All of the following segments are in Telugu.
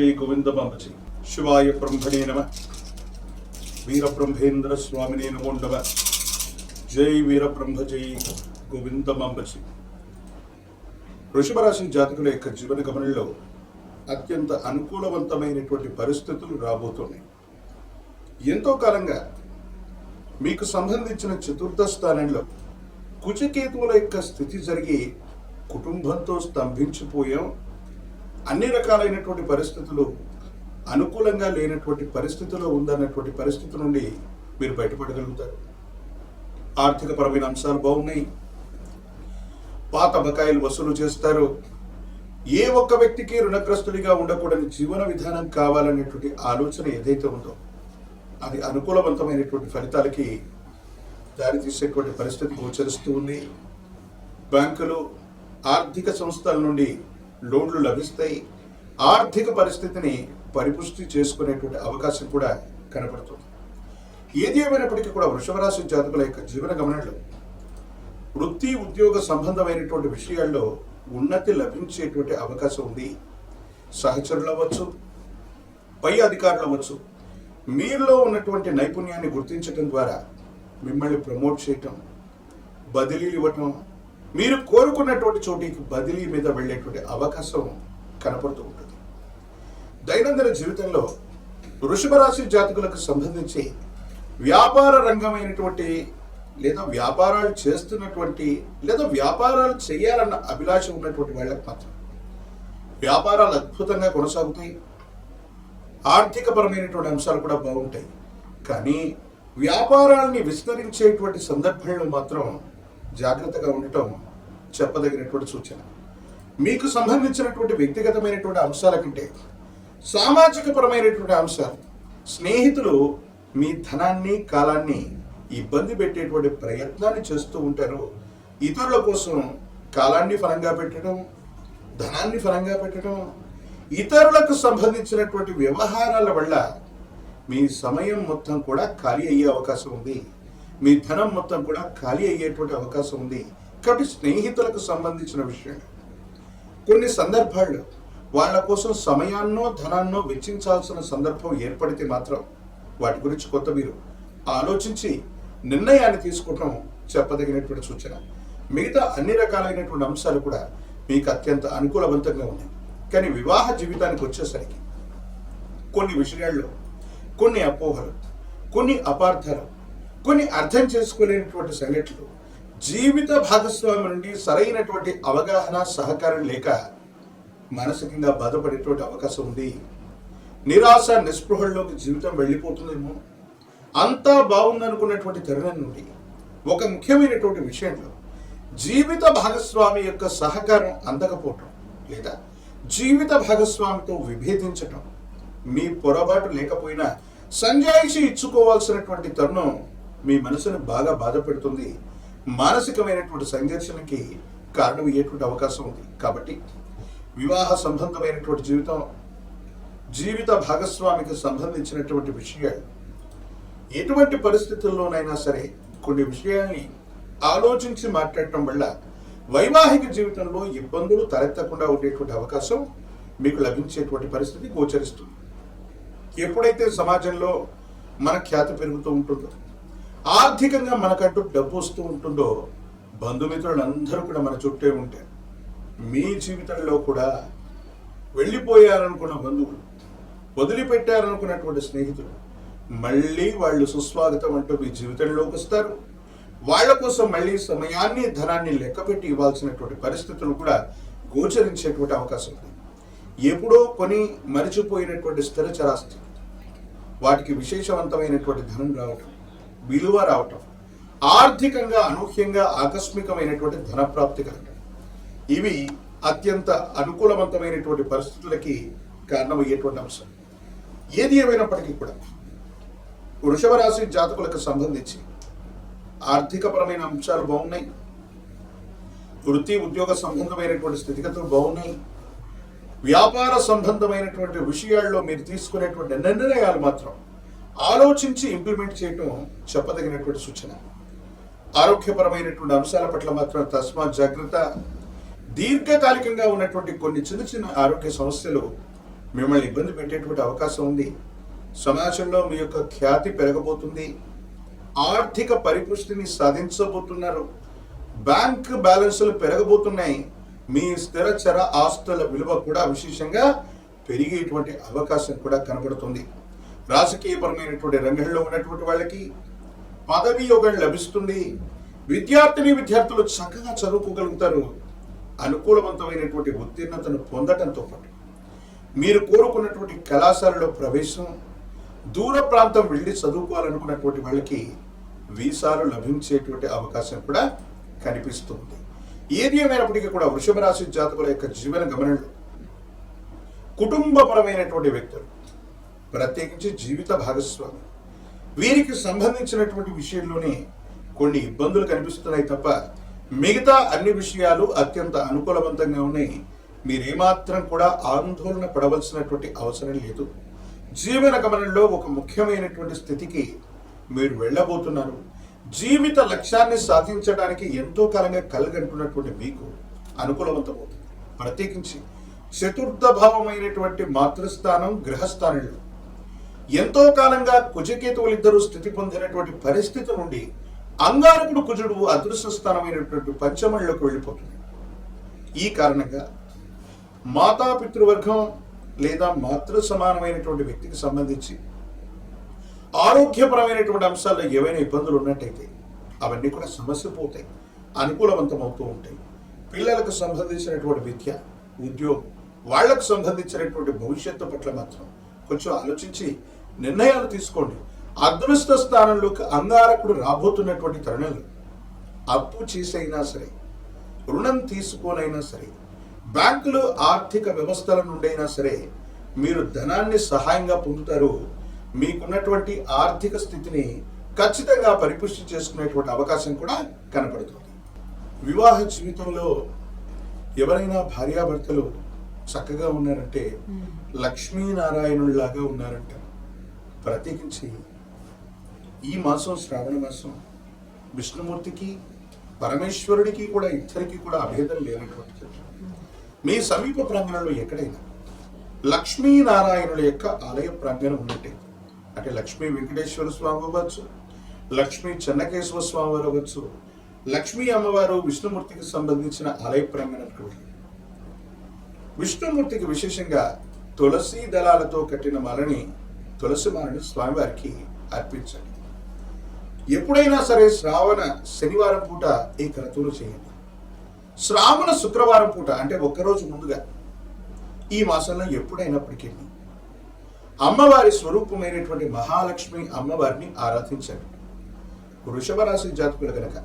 శ్రీ గోవిందమాంబజీ శివాయ బ్రహ్మణే నమ. వీరబ్రహ్మేంద్ర స్వామినే నమో నమ. జై వీరబ్రహ్మ జై గోవిందమాంబజీ వృషభరాశి జాతకుల యొక్క జీవన గమనంలో అత్యంత అనుకూలవంతమైనటువంటి పరిస్థితులు రాబోతున్నాయి. ఎంతో కాలంగా మీకు సంబంధించిన చతుర్థ స్థానంలో కుచకేతువుల యొక్క స్థితి జరిగి కుటుంబంతో స్తంభించిపోయాం. అన్ని రకాలైనటువంటి పరిస్థితులు అనుకూలంగా లేనటువంటి పరిస్థితిలో ఉందన్నటువంటి పరిస్థితి నుండి మీరు బయటపడగలుగుతారు. ఆర్థికపరమైన అంశాలు బాగున్నాయి. పాత బకాయిలు వసూలు చేస్తారు. ఏ ఒక్క వ్యక్తికి రుణగ్రస్తుడిగా ఉండకూడని జీవన విధానం కావాలనేటువంటి ఆలోచన ఏదైతే ఉందో అది అనుకూలవంతమైనటువంటి ఫలితాలకి దారితీసేటువంటి పరిస్థితి గోచరిస్తూ ఉంది. బ్యాంకులు ఆర్థిక సంస్థల నుండి లోన్లు లభిస్తాయి. ఆర్థిక పరిస్థితిని పరిపుష్టి చేసుకునేటువంటి అవకాశం కూడా కనపడుతుంది. ఏది ఏమైనప్పటికీ కూడా వృషభరాశి జాతకుల యొక్క జీవన గమనంలో వృత్తి ఉద్యోగ సంబంధమైనటువంటి విషయాల్లో ఉన్నతి లభించేటువంటి అవకాశం ఉంది. సహచరులు అవ్వచ్చు పై అధికారులు అవ్వచ్చు మీలో ఉన్నటువంటి నైపుణ్యాన్ని గుర్తించడం ద్వారా మిమ్మల్ని ప్రమోట్ చేయటం బదిలీలు ఇవ్వటం మీరు కోరుకున్నటువంటి చోటికి బదిలీ మీద వెళ్ళేటువంటి అవకాశం కనపడుతూ ఉంటుంది. దైనందిన జీవితంలో వృషభరాశి జాతకులకు సంబంధించి వ్యాపార రంగమైనటువంటి లేదా వ్యాపారాలు చేస్తున్నటువంటి లేదా వ్యాపారాలు చేయాలన్న అభిలాష ఉన్నటువంటి వాళ్ళకి మాత్రం వ్యాపారాలు అద్భుతంగా కొనసాగుతాయి. ఆర్థికపరమైనటువంటి అంశాలు కూడా బాగుంటాయి. కానీ వ్యాపారాల్ని విస్తరించేటువంటి సందర్భంలో మాత్రం జాగ్రత్తగా ఉండటం చెప్పదగినటువంటి సూచన. మీకు సంబంధించినటువంటి వ్యక్తిగతమైనటువంటి అంశాల కంటే సామాజికపరమైనటువంటి అంశాలు స్నేహితులు మీ ధనాన్ని కాలాన్ని ఇబ్బంది పెట్టేటువంటి ప్రయత్నాన్ని చేస్తూ ఉంటారు. ఇతరుల కోసం కాలాన్ని ఫలంగా పెట్టడం ధనాన్ని ఫలంగా పెట్టడం ఇతరులకు సంబంధించినటువంటి వ్యవహారాల వల్ల మీ సమయం మొత్తం కూడా ఖాళీ అయ్యే అవకాశం ఉంది. మీ ధనం మొత్తం కూడా ఖాళీ అయ్యేటువంటి అవకాశం ఉంది. కాబట్టి స్నేహితులకు సంబంధించిన విషయం. కొన్ని సందర్భాల్లో వాళ్ళ కోసం సమయాన్నో ధనాన్నో వెచ్చించాల్సిన సందర్భం ఏర్పడితే మాత్రం వాటి గురించి కొత్త మీరు ఆలోచించి నిర్ణయాన్ని తీసుకోవటం చెప్పదగినటువంటి సూచన. మిగతా అన్ని రకాలైనటువంటి అంశాలు కూడా మీకు అత్యంత అనుకూలవంతంగా ఉన్నాయి. కానీ వివాహ జీవితానికి వచ్చేసరికి కొన్ని విషయాల్లో కొన్ని అపోహలు కొన్ని అపార్థాలు కొన్ని అర్థం చేసుకోలేనటువంటి సంఘటనలు జీవిత భాగస్వామి నుండి సరైనటువంటి అవగాహన సహకారం లేక మానసికంగా బాధపడేటువంటి అవకాశం ఉంది. నిరాశ నిస్పృహల్లోకి జీవితం వెళ్ళిపోతుందేమో? అంతా బాగుందనుకున్నటువంటి తరుణం నుండి ఒక ముఖ్యమైనటువంటి విషయంలో జీవిత భాగస్వామి యొక్క సహకారం అందకపోవటం లేదా జీవిత భాగస్వామితో విభేదించటం మీ పొరపాటు లేకపోయినా సంజాయిషి ఇచ్చుకోవాల్సినటువంటి తరుణం మీ మనసును బాగా బాధ పెడుతుంది. మానసికమైనటువంటి సంఘర్షణకి కారణమయ్యేటువంటి అవకాశం ఉంది. కాబట్టి వివాహ సంబంధమైనటువంటి జీవితం జీవిత భాగస్వామికి సంబంధించినటువంటి విషయాలు ఎటువంటి పరిస్థితుల్లోనైనా సరే కొన్ని విషయాల్ని ఆలోచించి మాట్లాడటం వల్ల వైవాహిక జీవితంలో ఇబ్బందులు తలెత్తకుండా ఉండేటువంటి అవకాశం మీకు లభించేటువంటి పరిస్థితి గోచరిస్తుంది. ఎప్పుడైతే సమాజంలో మన ఖ్యాతి పెరుగుతూ ఉంటుందో ఆర్థికంగా మనకంటూ డబ్బు వస్తూ ఉంటుందో బంధుమిత్రులందరూ కూడా మన చుట్టే ఉంటారు మీ జీవితంలో కూడా వెళ్ళిపోయారనుకున్న బంధువులు వదిలిపెట్టారనుకున్నటువంటి స్నేహితులు మళ్ళీ వాళ్ళు సుస్వాగతం అంటూ మీ జీవితంలోకి వస్తారు. వాళ్ళ కోసం మళ్ళీ సమయాన్ని ధనాన్ని లెక్కపెట్టి ఇవ్వాల్సినటువంటి పరిస్థితులు కూడా గోచరించేటువంటి అవకాశం ఉంది. ఎప్పుడో కొని మరిచిపోయినటువంటి స్థిరచరాస్తి వాటికి విశేషవంతమైనటువంటి ధనం రావటం విలువ రావటం ఆర్థికంగా అనూహ్యంగా ఆకస్మికమైనటువంటి ధన కలగడం ఇవి అత్యంత అనుకూలవంతమైనటువంటి పరిస్థితులకి కారణమయ్యేటువంటి అంశం. ఏది ఏమైనప్పటికీ కూడా వృషభ రాశి జాతకులకు సంబంధించి ఆర్థికపరమైన అంశాలు బాగున్నాయి. వృత్తి ఉద్యోగ సంబంధమైనటువంటి స్థితిగతులు బాగున్నాయి. వ్యాపార సంబంధమైనటువంటి విషయాల్లో మీరు తీసుకునేటువంటి నిర్ణయాలు మాత్రం ఆలోచించి ఇంప్లిమెంట్ చేయటం చెప్పదగినటువంటి సూచన. ఆరోగ్యపరమైనటువంటి అంశాల పట్ల మాత్రం తస్మాత్ జాగ్రత్త. దీర్ఘకాలికంగా ఉన్నటువంటి కొన్ని చిన్న చిన్న ఆరోగ్య సమస్యలు మిమ్మల్ని ఇబ్బంది పెట్టేటువంటి అవకాశం ఉంది. సమాజంలో మీ యొక్క ఖ్యాతి పెరగబోతుంది. ఆర్థిక పరిపుష్టిని సాధించబోతున్నారు. బ్యాంక్ బ్యాలెన్సులు పెరగబోతున్నాయి. మీ స్థిర చర ఆస్తుల విలువ కూడా విశేషంగా పెరిగేటువంటి అవకాశం కూడా కనబడుతుంది. రాజకీయపరమైనటువంటి రంగంలో ఉన్నటువంటి వాళ్ళకి పదవి యోగం లభిస్తుంది. విద్యార్థిని విద్యార్థులు చక్కగా చదువుకోగలుగుతారు. అనుకూలవంతమైనటువంటి ఉత్తీర్ణతను పొందటంతో పాటు మీరు కోరుకున్నటువంటి కళాశాలలో ప్రవేశం దూర ప్రాంతం వెళ్ళి చదువుకోవాలనుకున్నటువంటి వాళ్ళకి వీసాలు లభించేటువంటి అవకాశం కూడా కనిపిస్తుంది. ఏది ఏమైనప్పటికీ కూడా వృషభ రాశి జాతకుల యొక్క జీవన గమనంలో కుటుంబపరమైనటువంటి వ్యక్తులు ప్రత్యేకించి జీవిత భాగస్వామి. వీరికి సంబంధించినటువంటి విషయంలోనే కొన్ని ఇబ్బందులు కనిపిస్తున్నాయి తప్ప మిగతా అన్ని విషయాలు అత్యంత అనుకూలవంతంగా ఉన్నాయి. మీరేమాత్రం కూడా ఆందోళన పడవలసినటువంటి అవసరం లేదు. జీవన గమనంలో ఒక ముఖ్యమైనటువంటి స్థితికి మీరు వెళ్ళబోతున్నారు. జీవిత లక్ష్యాన్ని సాధించడానికి ఎంతో కాలంగా కలగంటున్నటువంటి మీకు అనుకూలవంతమవుతుంది. ప్రత్యేకించి చతుర్థ భావమైనటువంటి మాతృస్థానం గ్రహస్థానంలో. ఎంతో కాలంగా కుజకేతువులు ఇద్దరు స్థితి పొందినటువంటి పరిస్థితి నుండి అంగారకుడు కుజుడు అదృష్ట స్థానమైనటువంటి పంచమంలోకి వెళ్ళిపోతుంది. ఈ కారణంగా మాతాపితృవర్గం లేదా మాతృ సమానమైనటువంటి వ్యక్తికి సంబంధించి ఆరోగ్యపరమైనటువంటి అంశాల్లో ఏవైనా ఇబ్బందులు ఉన్నట్టయితే అవన్నీ కూడా సమస్య పోతాయి అనుకూలవంతం అవుతూ ఉంటాయి. పిల్లలకు సంబంధించినటువంటి విద్య ఉద్యోగం వాళ్ళకు సంబంధించినటువంటి భవిష్యత్తు పట్ల మాత్రం కొంచెం ఆలోచించి నిర్ణయాలు తీసుకోండి. అదృష్ట స్థానంలోకి అంగారకుడు రాబోతున్నటువంటి తరుణంలో అప్పు చేసైనా సరే రుణం తీసుకోనైనా సరే బ్యాంకులు ఆర్థిక వ్యవస్థల నుండైనా సరే మీరు ధనాన్ని సహాయంగా పొందుతారు. మీకున్నటువంటి ఆర్థిక స్థితిని ఖచ్చితంగా పరిపుష్టి చేసుకునేటువంటి అవకాశం కూడా కనపడుతుంది. వివాహ జీవితంలో ఎవరైనా భార్యాభర్తలు చక్కగా ఉన్నారంటే లక్ష్మీనారాయణుల్లాగా ఉన్నారంట ప్రత్యేకించి ఈ మాసం శ్రావణ మాసం విష్ణుమూర్తికి పరమేశ్వరుడికి కూడా ఇద్దరికి కూడా అభేదం లేనటువంటి మీ సమీప ప్రాంగణంలో ఎక్కడైనా లక్ష్మీనారాయణుల యొక్క ఆలయ ప్రాంగణం ఉన్నట్టే అంటే లక్ష్మీ వెంకటేశ్వర స్వామి అవ్వచ్చు లక్ష్మీ చెన్నకేశ్వర స్వామి వారు అవ్వచ్చు లక్ష్మీ అమ్మవారు విష్ణుమూర్తికి సంబంధించిన ఆలయ ప్రాంగణానికి వెళ్ళి విష్ణుమూర్తికి విశేషంగా తులసి దళాలతో కట్టిన మలని తులసిమాలను స్వామివారికి అర్పించండి. ఎప్పుడైనా సరే శ్రావణ శనివారం పూట ఈ క్రతువులు చేయండి. శ్రావణ శుక్రవారం పూట అంటే ఒక్కరోజు ముందుగా ఈ మాసంలో ఎప్పుడైనప్పటికీ అమ్మవారి స్వరూపమైనటువంటి మహాలక్ష్మి అమ్మవారిని ఆరాధించండి. వృషభ రాశి జాతకులు గనక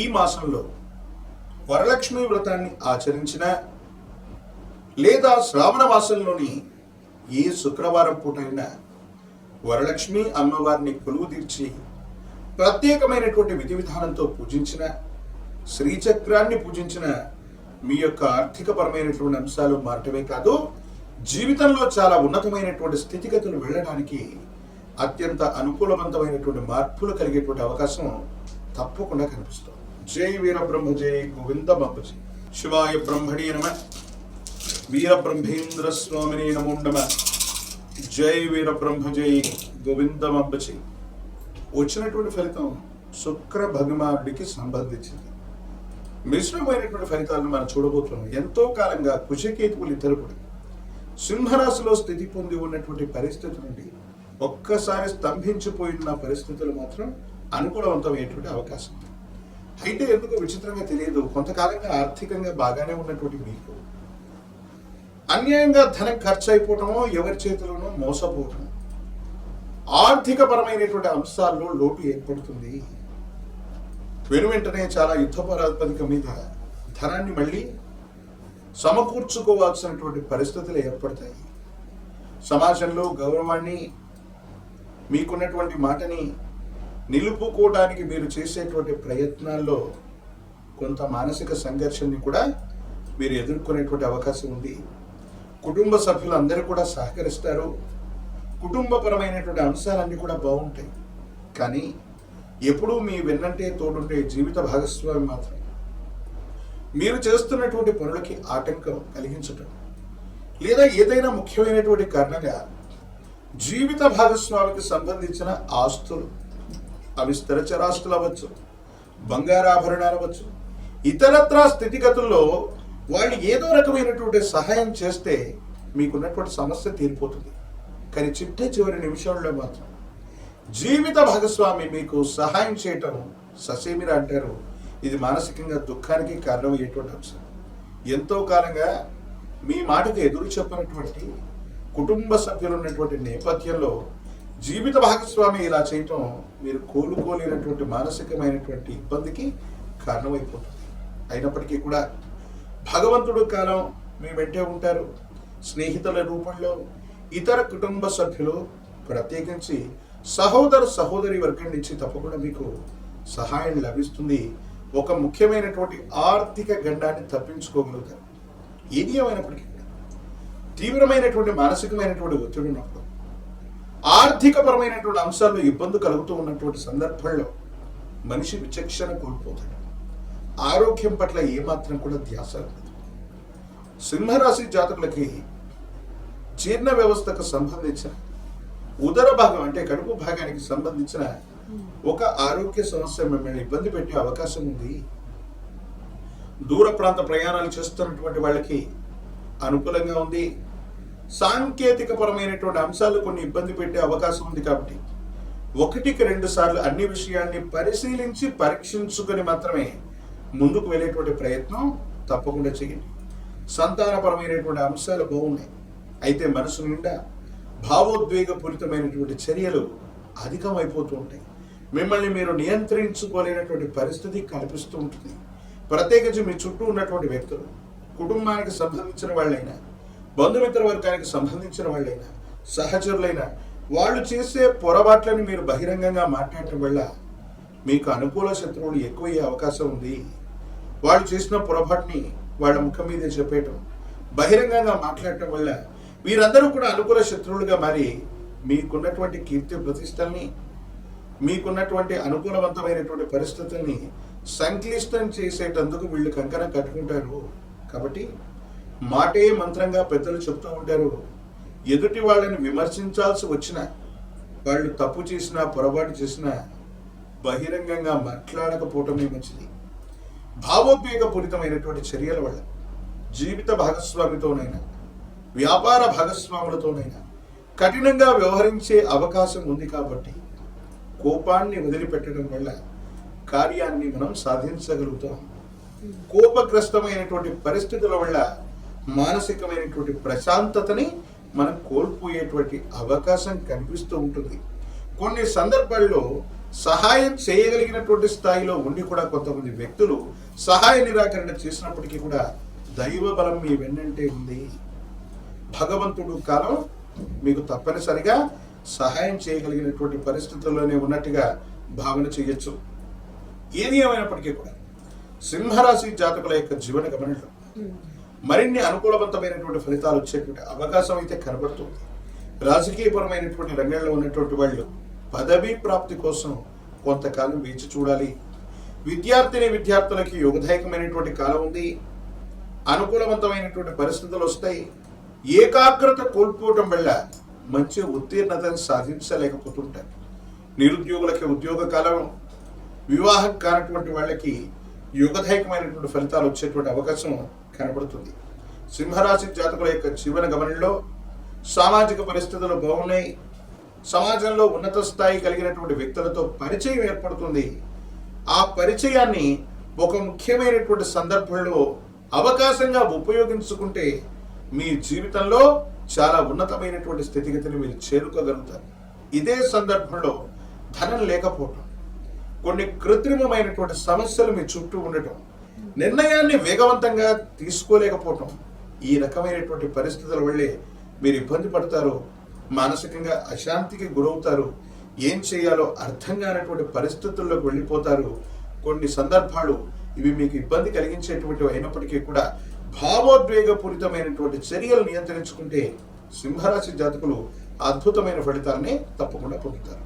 ఈ మాసంలో వరలక్ష్మి వ్రతాన్ని ఆచరించిన లేదా శ్రావణ మాసంలోని ఏ శుక్రవారం పూటైనా వరలక్ష్మి అమ్మవారిని కొలువు తీర్చి ప్రత్యేకమైనటువంటి విధి విధానంతో పూజించిన శ్రీచక్రాన్ని పూజించిన మీ యొక్క ఆర్థికపరమైనటువంటి అంశాలు మారటమే కాదు జీవితంలో చాలా ఉన్నతమైనటువంటి స్థితిగతులు వెళ్ళడానికి అత్యంత అనుకూలవంతమైనటువంటి మార్పులు కలిగేటువంటి అవకాశం తప్పకుండా కనిపిస్తుంది. జై వీరబ్రహ్మ జై గోవింద బాబుజీ శివాయ బ్రహ్మణి నమ. వీర బ్రహ్మేంద్ర స్వామిని నమో నమ జై వీరబ్రహ్మ జై గోవిందమంబచి. వచ్చినటువంటి ఫలితం శుక్ర భగమాడికి సంబంధించింది. మిశ్రమైనటువంటి ఫలితాలను మనం చూడబోతున్నాం. ఎంతో కాలంగా కుశకేతువులు ఇద్దరు కూడా. సింహరాశిలో స్థితి పొంది ఉన్నటువంటి పరిస్థితి నుండి ఒక్కసారి స్తంభించిపోయిన పరిస్థితులు మాత్రం అనుకూలవంతమైనటువంటి అవకాశం. అయితే ఎందుకు విచిత్రంగా తెలియదు. కొంతకాలంగా ఆర్థికంగా బాగానే ఉన్నటువంటి మీకు. అన్యాయంగా ధనం ఖర్చు అయిపోవటమో ఎవరి చేతిలోనో మోసపోవటం ఆర్థిక పరమైనటువంటి అంశాల్లో లోటు ఏర్పడుతుంది. వెను వెంటనే చాలా యుద్ధ ప్రాతిపదిక మీద ధనాన్ని మళ్ళీ సమకూర్చుకోవాల్సినటువంటి పరిస్థితులు ఏర్పడతాయి. సమాజంలో గౌరవాన్ని మీకున్నటువంటి మాటని నిలుపుకోవడానికి మీరు చేసేటువంటి ప్రయత్నాల్లో కొంత మానసిక సంఘర్షణని కూడా మీరు ఎదుర్కొనేటువంటి అవకాశం ఉంది. కుటుంబ సభ్యులు అందరూ కూడా సహకరిస్తారు. కుటుంబపరమైనటువంటి అంశాలన్నీ కూడా బాగుంటాయి. కానీ ఎప్పుడూ మీ వెన్నంటే తోడుంటే జీవిత భాగస్వామి మాత్రమే. మీరు చేస్తున్నటువంటి పనులకి ఆటంకం కలిగించటం లేదా ఏదైనా ముఖ్యమైనటువంటి కారణంగా జీవిత భాగస్వామికి సంబంధించిన ఆస్తులు అవి స్థిరచరాస్తులు అవ్వచ్చు బంగారాభరణాలు అవ్వచ్చు ఇతరత్రా స్థితిగతుల్లో వాళ్ళు ఏదో రకమైనటువంటి సహాయం చేస్తే మీకున్నటువంటి సమస్య తీరిపోతుంది. కానీ చిట్టే చివరి నిమిషంలో మాత్రం జీవిత భాగస్వామి మీకు సహాయం చేయటం ససేమిరా అంటారు. ఇది మానసికంగా దుఃఖానికి కారణమయ్యేటువంటి అంశం. ఎంతో కాలంగా మీ మాటకు ఎదురు చెప్పినటువంటి కుటుంబ సభ్యులు ఉన్నటువంటి నేపథ్యంలో జీవిత భాగస్వామి ఇలా చేయటం మీరు కోలుకోలేనటువంటి మానసికమైనటువంటి ఇబ్బందికి కారణమైపోతుంది. అయినప్పటికీ కూడా భగవంతుడు కాలం మీ వెంటే ఉంటారు. స్నేహితుల రూపంలో ఇతర కుటుంబ సభ్యులు ప్రత్యేకించి సహోదర సహోదరి వర్గం నుంచి తప్పకుండా మీకు సహాయం లభిస్తుంది. ఒక ముఖ్యమైనటువంటి ఆర్థిక గండాన్ని తప్పించుకోగలుగుతారు. ఏది ఏమైనప్పటికీ తీవ్రమైనటువంటి మానసికమైనటువంటి ఒత్తిడి ఉన్నప్పుడు ఆర్థికపరమైనటువంటి అంశాల్లో ఇబ్బంది కలుగుతూ ఉన్నటువంటి సందర్భంలో మనిషి విచక్షణ కోల్పోతాడు. ఆరోగ్యం పట్ల ఏమాత్రం కూడా ధ్యాస లేదు. సింహరాశి జాతకులకి జీర్ణ వ్యవస్థకు సంబంధించిన ఉదర భాగం అంటే కడుపు భాగానికి సంబంధించిన ఒక ఆరోగ్య సమస్య మిమ్మల్ని ఇబ్బంది పెట్టే అవకాశం ఉంది. దూర ప్రాంత ప్రయాణాలు చేస్తున్నటువంటి వాళ్ళకి అనుకూలంగా ఉంది. సాంకేతిక పరమైనటువంటి అంశాలు కొన్ని ఇబ్బంది పెట్టే అవకాశం ఉంది కాబట్టి ఒకటికి రెండు సార్లు అన్ని విషయాల్ని పరిశీలించి పరీక్షించుకొని మాత్రమే ముందుకు వెళ్ళేటువంటి ప్రయత్నం తప్పకుండా చేయండి. సంతానపరమైనటువంటి అంశాలు బాగున్నాయి. అయితే మనసు నిండా భావోద్వేగపూరితమైనటువంటి చర్యలు అధికమైపోతూ ఉంటాయి. మిమ్మల్ని మీరు నియంత్రించుకోలేనటువంటి పరిస్థితి కనిపిస్తూ ఉంటుంది. ప్రత్యేకించి మీ చుట్టూ ఉన్నటువంటి వ్యక్తులు కుటుంబానికి సంబంధించిన వాళ్ళైనా బంధుమిత్ర వర్గానికి సంబంధించిన వాళ్ళైనా సహచరులైనా వాళ్ళు చేసే పొరపాట్లని మీరు బహిరంగంగా మాట్లాడటం వల్ల మీకు అనుకూల శత్రువులు ఎక్కువయ్యే అవకాశం ఉంది. వాళ్ళు చేసిన పొరపాటుని వాళ్ళ ముఖం మీదే చెప్పేయటం బహిరంగంగా మాట్లాడటం వల్ల వీరందరూ కూడా అనుకూల శత్రువులుగా మారి మీకున్నటువంటి కీర్తి ప్రతిష్టల్ని మీకున్నటువంటి అనుకూలవంతమైనటువంటి పరిస్థితుల్ని సంక్లిష్టం చేసేటందుకు వీళ్ళు కంకణం కట్టుకుంటారు. కాబట్టి మాటే మంత్రంగా పెద్దలు చెప్తూ ఉంటారు ఎదుటి వాళ్ళని విమర్శించాల్సి వచ్చిన వాళ్ళు తప్పు చేసినా పొరపాటు చేసినా బహిరంగంగా మాట్లాడకపోవటమే మంచిది. భావోద్వేగపూరితమైనటువంటి చర్యల వల్ల జీవిత భాగస్వామితోనైనా వ్యాపార భాగస్వాములతోనైనా కఠినంగా వ్యవహరించే అవకాశం ఉంది కాబట్టి కోపాన్ని వదిలిపెట్టడం వల్ల కార్యాన్ని మనం సాధించగలుగుతాం. కోపగ్రస్తమైనటువంటి పరిస్థితుల వల్ల మానసికమైనటువంటి ప్రశాంతతని మనం కోల్పోయేటువంటి అవకాశం కనిపిస్తూ ఉంటుంది. కొన్ని సందర్భాల్లో సహాయం చేయగలిగినటువంటి స్థాయిలో ఉండి కూడా కొంతమంది వ్యక్తులు సహాయ నిరాకరణ చేసినప్పటికీ కూడా దైవ బలం మీ వెన్నంటే ఉంది. భగవంతుడు కాలం మీకు తప్పనిసరిగా సహాయం చేయగలిగినటువంటి పరిస్థితుల్లోనే ఉన్నట్టుగా భావన చేయొచ్చు. ఏది ఏమైనప్పటికీ కూడా సింహరాశి జాతకుల యొక్క జీవన గమనంలో మరిన్ని అనుకూలవంతమైనటువంటి ఫలితాలు వచ్చేటువంటి అవకాశం అయితే కనబడుతుంది. రాజకీయపరమైనటువంటి రంగంలో ఉన్నటువంటి వాళ్ళు పదవీ ప్రాప్తి కోసం కొంతకాలం వేచి చూడాలి. విద్యార్థిని విద్యార్థులకి యోగదాయకమైనటువంటి కాలం ఉంది. అనుకూలవంతమైనటువంటి పరిస్థితులు వస్తాయి. ఏకాగ్రత కోల్పోవటం వల్ల మంచి ఉత్తీర్ణతను సాధించలేకపోతుంటారు. నిరుద్యోగులకి ఉద్యోగ కాలం వివాహం కానటువంటి వాళ్ళకి యుగదాయకమైనటువంటి ఫలితాలు వచ్చేటువంటి అవకాశం కనబడుతుంది. సింహరాశి జాతకుల యొక్క జీవన గమనంలో సామాజిక పరిస్థితులు బాగున్నాయి. సమాజంలో ఉన్నత స్థాయి కలిగినటువంటి వ్యక్తులతో పరిచయం ఏర్పడుతుంది. ఆ పరిచయాన్ని ఒక ముఖ్యమైనటువంటి సందర్భంలో అవకాశంగా ఉపయోగించుకుంటే మీ జీవితంలో చాలా ఉన్నతమైనటువంటి స్థితిగతిని మీరు చేరుకోగలుగుతారు. ఇదే సందర్భంలో ధనం లేకపోవటం కొన్ని కృత్రిమమైనటువంటి సమస్యలు మీ చుట్టూ ఉండటం నిర్ణయాన్ని వేగవంతంగా తీసుకోలేకపోవటం ఈ రకమైనటువంటి పరిస్థితుల వల్లే మీరు ఇబ్బంది పడతారు మానసికంగా అశాంతికి గురవుతారు ఏం చేయాలో అర్థం కానటువంటి పరిస్థితుల్లోకి వెళ్ళిపోతారు. కొన్ని సందర్భాలు ఇవి మీకు ఇబ్బంది కలిగించేటువంటి అయినప్పటికీ కూడా భావోద్వేగపూరితమైనటువంటి చర్యలు నియంత్రించుకుంటే సింహరాశి జాతకులు అద్భుతమైన ఫలితాలని తప్పకుండా పొందుతారు.